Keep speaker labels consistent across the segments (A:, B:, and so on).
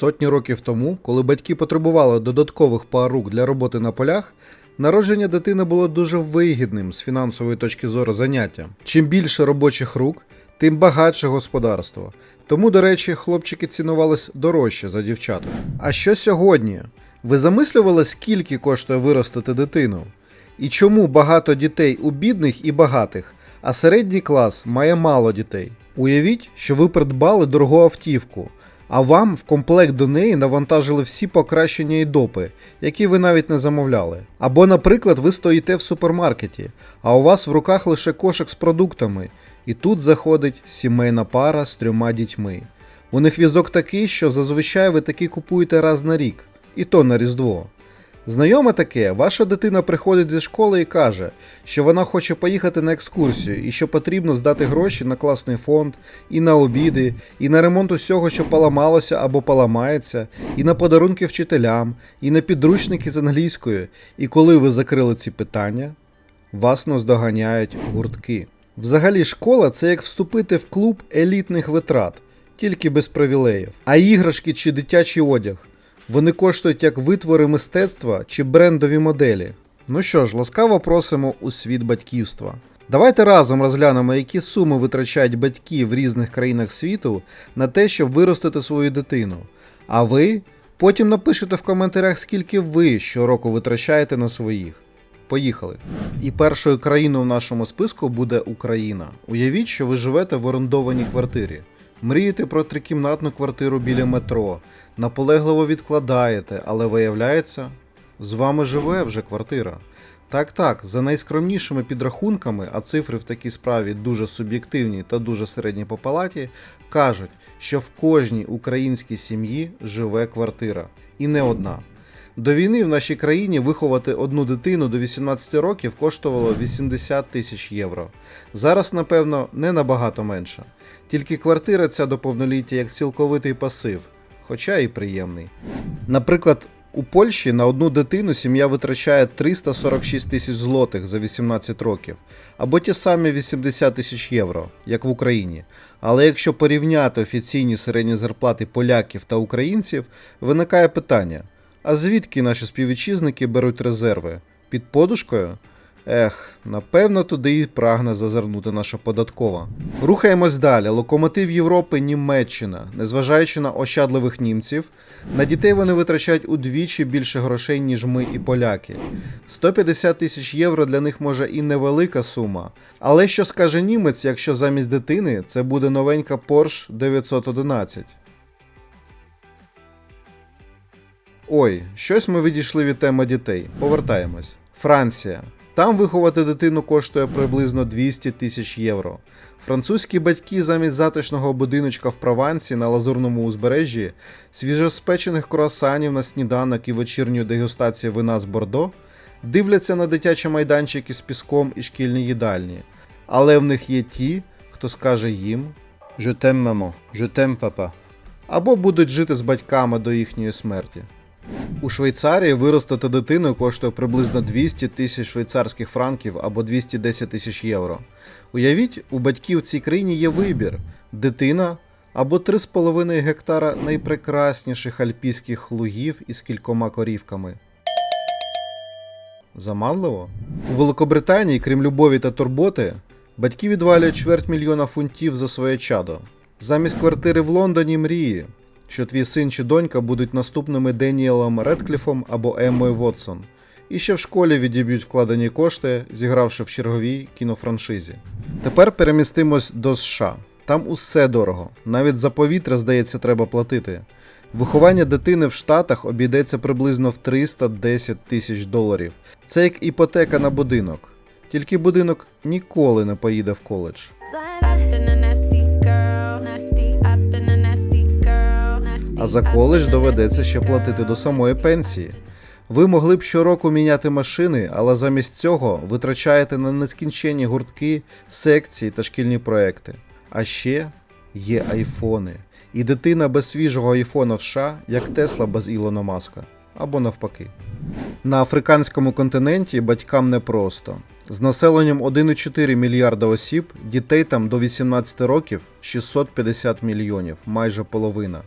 A: Сотні років тому, коли батьки потребували додаткових пар рук для роботи на полях, народження дитини було дуже вигідним з фінансової точки зору заняттям. Чим більше робочих рук, тим багатше господарство. Тому, до речі, хлопчики цінувались дорожче за дівчат. А що сьогодні? Ви замислювали, скільки коштує виростити дитину? І чому багато дітей у бідних і багатих, а середній клас має мало дітей? Уявіть, що ви придбали дорогу автівку, а вам в комплект до неї навантажили всі покращення і допи, які ви навіть не замовляли. Або, наприклад, ви стоїте в супермаркеті, а у вас в руках лише кошик з продуктами, і тут заходить сімейна пара з трьома дітьми. У них візок такий, що зазвичай ви такий купуєте раз на рік, і то на Різдво. Знайоме таке, ваша дитина приходить зі школи і каже, що вона хоче поїхати на екскурсію і що потрібно здати гроші на класний фонд, і на обіди, і на ремонт усього, що поламалося або поламається, і на подарунки вчителям, і на підручники з англійської. І коли ви закрили ці питання, вас наздоганяють гуртки. Взагалі, школа це як вступити в клуб елітних витрат, тільки без привілеїв. А іграшки чи дитячий одяг. Вони коштують як витвори мистецтва чи брендові моделі. Ну що ж, ласкаво просимо у світ батьківства. Давайте разом розглянемо, які суми витрачають батьки в різних країнах світу на те, щоб виростити свою дитину. А ви потім напишете в коментарях, скільки ви щороку витрачаєте на своїх. Поїхали. І першою країною в нашому списку буде Україна. Уявіть, що ви живете в орендованій квартирі. Мрієте про трикімнатну квартиру біля метро, наполегливо відкладаєте, але виявляється, з вами живе вже квартира. Так, так, за найскромнішими підрахунками, а цифри в такій справі дуже суб'єктивні та дуже середні по палаті, кажуть, що в кожній українській сім'ї живе квартира. І не одна. До війни в нашій країні виховати одну дитину до 18 років коштувало 80 тисяч євро. Зараз, напевно, не набагато менше. Тільки квартира ця до повноліття як цілковитий пасив, хоча і приємний. Наприклад, у Польщі на одну дитину сім'я витрачає 346 тисяч злотих за 18 років, або ті самі 80 тисяч євро, як в Україні. Але якщо порівняти офіційні середні зарплати поляків та українців, виникає питання: а звідки наші співвітчизники беруть резерви? Під подушкою? Ех, напевно, туди і прагне зазирнути наша податкова. Рухаємось далі. Локомотив Європи Німеччина. Незважаючи на ощадливих німців, на дітей вони витрачають удвічі більше грошей, ніж ми і поляки. 150 тисяч євро для них може і невелика сума. Але що скаже німець, якщо замість дитини це буде новенька Porsche 911? Ой, щось ми відійшли від теми дітей. Повертаємось. Франція. Там виховати дитину коштує приблизно 200 тисяч євро. Французькі батьки замість затишного будиночка в Провансі на лазурному узбережжі, свіжоспечених круасанів на сніданок і вечірньої дегустації вина з Бордо, дивляться на дитячі майданчики з піском і шкільні їдальні. Але в них є ті, хто скаже їм «Je t'aime, maman», «Je t'aime, papa» або будуть жити з батьками до їхньої смерті. У Швейцарії виростити дитину коштує приблизно 200 тисяч швейцарських франків або 210 тисяч євро. Уявіть, у батьків в цій країні є вибір: дитина або 3,5 гектара найпрекрасніших альпійських лугів із кількома корівками. Заманливо? У Великобританії, крім любові та турботи, батьки відвалюють чверть мільйона фунтів за своє чадо. Замість квартири в Лондоні мрії, що твій син чи донька будуть наступними Деніелом Редкліфом або Еммою Вотсон, і ще в школі відіб'ють вкладені кошти, зігравши в черговій кінофраншизі. Тепер перемістимось до США. Там усе дорого, навіть за повітря, здається, треба платити. Виховання дитини в Штатах обійдеться приблизно в 310 тисяч доларів. Це як іпотека на будинок. Тільки будинок ніколи не поїде в коледж. А за коледж доведеться ще платити до самої пенсії. Ви могли б щороку міняти машини, але замість цього витрачаєте на нескінченні гуртки, секції та шкільні проекти. А ще є айфони. І дитина без свіжого айфона в США, як Тесла без Ілона Маска. Або навпаки. На африканському континенті батькам непросто. З населенням 1,4 мільярда осіб, дітей там до 18 років 650 мільйонів, майже половина.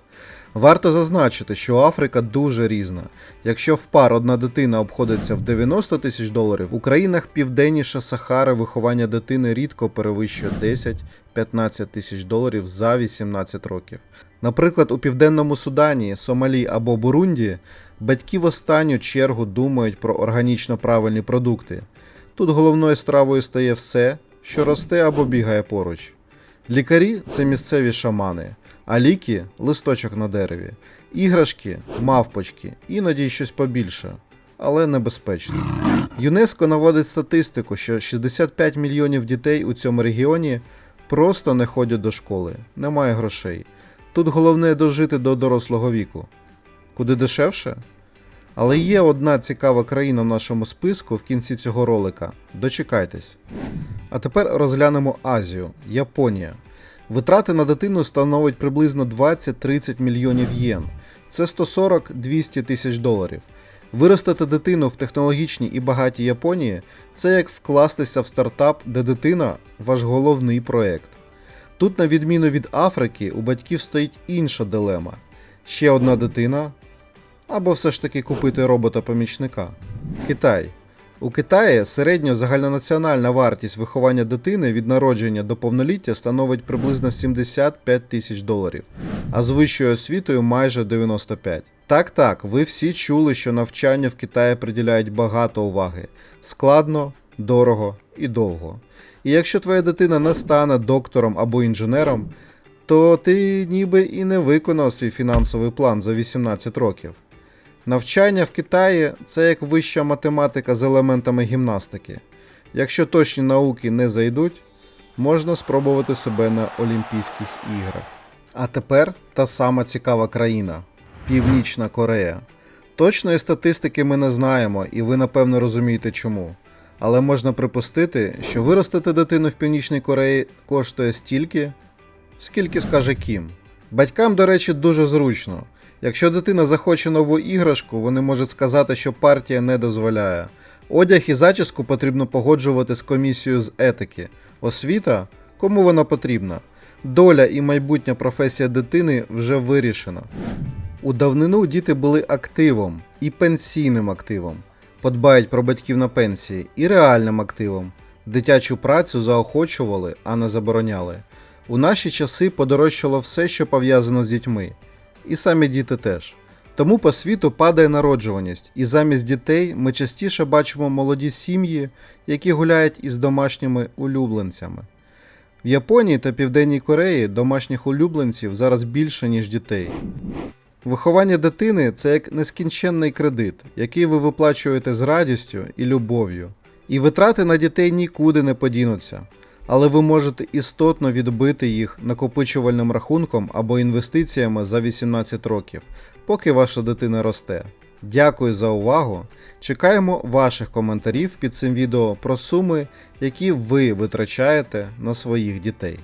A: Варто зазначити, що Африка дуже різна. Якщо в пар одна дитина обходиться в 90 тисяч доларів, у країнах південніше Сахари виховання дитини рідко перевищує 10-15 тисяч доларів за 18 років. Наприклад, у південному Судані, Сомалі або Бурунді батьки в останню чергу думають про органічно правильні продукти. Тут головною стравою стає все, що росте або бігає поруч. Лікарі це місцеві шамани, а ліки листочок на дереві, іграшки, мавпочки, іноді щось побільше, але небезпечно. ЮНЕСКО наводить статистику, що 65 мільйонів дітей у цьому регіоні просто не ходять до школи, немає грошей. Тут головне дожити до дорослого віку. Куди дешевше? Але є одна цікава країна в нашому списку в кінці цього ролика. Дочекайтесь. А тепер розглянемо Азію, Японія. Витрати на дитину становить приблизно 20-30 мільйонів єн. Це 140-200 тисяч доларів. Виростити дитину в технологічній і багатій Японії це як вкластися в стартап, де дитина ваш головний проект. Тут, на відміну від Африки, у батьків стоїть інша дилема: ще одна дитина, або все ж таки купити робота-помічника. Китай. У Китаї середня загальнонаціональна вартість виховання дитини від народження до повноліття становить приблизно 75 тисяч доларів, а з вищою освітою майже 95. Так, так, ви всі чули, що навчання в Китаї приділяють багато уваги. Складно, дорого і довго. І якщо твоя дитина не стане доктором або інженером, то ти ніби і не виконав свій фінансовий план за 18 років. Навчання в Китаї це як вища математика з елементами гімнастики. Якщо точні науки не зайдуть, можна спробувати себе на Олімпійських іграх. А тепер та сама цікава країна Північна Корея. Точної статистики ми не знаємо, і ви напевно розумієте чому. Але можна припустити, що виростити дитину в Північній Кореї коштує стільки, скільки скаже Кім. Батькам, до речі, дуже зручно. Якщо дитина захоче нову іграшку, вони можуть сказати, що партія не дозволяє. Одяг і зачіску потрібно погоджувати з комісією з етики. Освіта кому вона потрібна? Доля і майбутня професія дитини вже вирішена. У давнину діти були активом і пенсійним активом. Подбають про батьків на пенсії і реальним активом. Дитячу працю заохочували, а не забороняли. У наші часи подорожчало все, що пов'язано з дітьми. І самі діти теж. Тому по світу падає народжуваність, і замість дітей ми частіше бачимо молоді сім'ї, які гуляють із домашніми улюбленцями. В Японії та Південній Кореї домашніх улюбленців зараз більше, ніж дітей. Виховання дитини це як нескінченний кредит, який ви виплачуєте з радістю і любов'ю. І витрати на дітей нікуди не подінуться, але ви можете істотно відбити їх накопичувальним рахунком або інвестиціями за 18 років, поки ваша дитина росте. Дякую за увагу! Чекаємо ваших коментарів під цим відео про суми, які ви витрачаєте на своїх дітей.